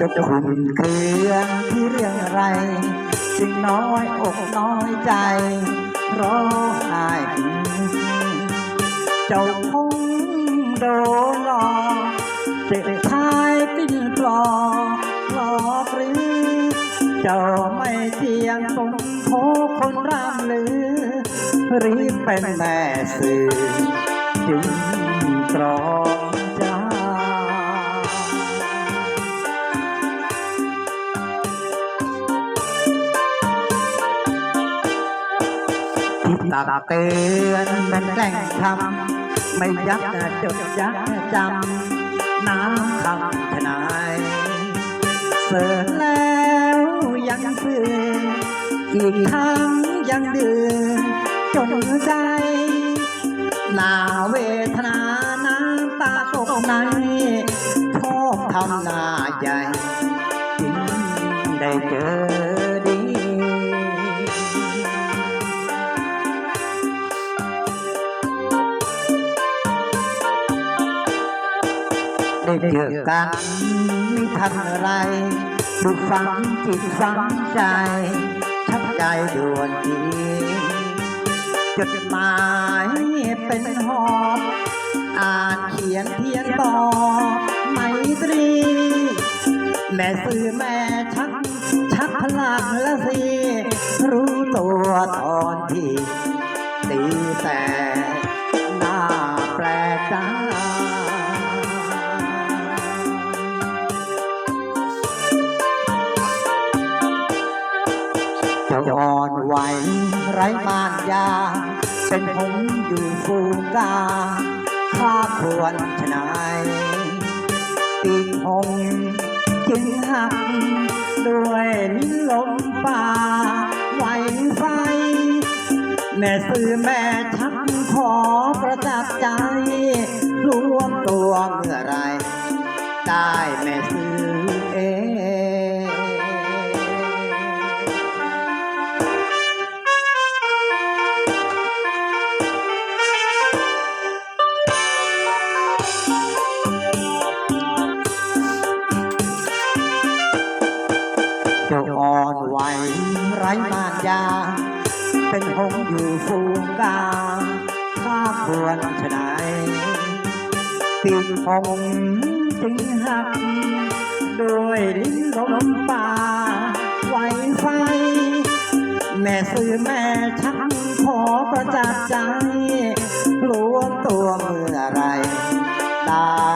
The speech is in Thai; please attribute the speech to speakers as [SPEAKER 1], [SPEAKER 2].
[SPEAKER 1] จะขุนเคืองที่เรื่องอะไรจึงน้อยอกน้อยใจร้องไห้เจ้าคงโดนหลอกเจ็บชายปิ้นปลอกหลอกหรือเจ้าไม่เจียงตรงโพคนร่ำลือรีบเป็นแม่สื่อจึงตรอ ที่ตักเตือนเป็นแกล้งทำไม่ยักจดยักจำน้ำคำทนายเสิร์แล้วยังสื่ออีกครั้งยังดื้อจนใจหนาเวทนาน้ำตาตกในชอบทำหน้าใหญ่จึงได้เจอ ได้เจอกันไม่ทันอะไรดูฟังจิตฟังใจชักใจด่วนทีจดหมายเป็นหอบอ่านเขียนเทียนต่อไมตรี แม่สื่อแม่ชักชักพลังละสิรู้ตัวตอนที่ตีแต่หน้าแปลกใจ ไรมารยา เป็นผมอยู่ฟูกาข้าควรชนายปีกหงจึงหัก ด้วยลิ้นลมป่าไหวไฟ แม่สื่อแม่ชักขอประจับใจรวมตัวเมื่อไร ได้แม่สื่อ ไยมารยา เป็นหงอยู่ฟูงกาข้าควรชนายติดหงจึงหัก ด้วยลิ้นลมป่าไหวไฟ แม่ซื้อแม่ชักขอประจักษ์ใจรวมตัวเมื่อไรตา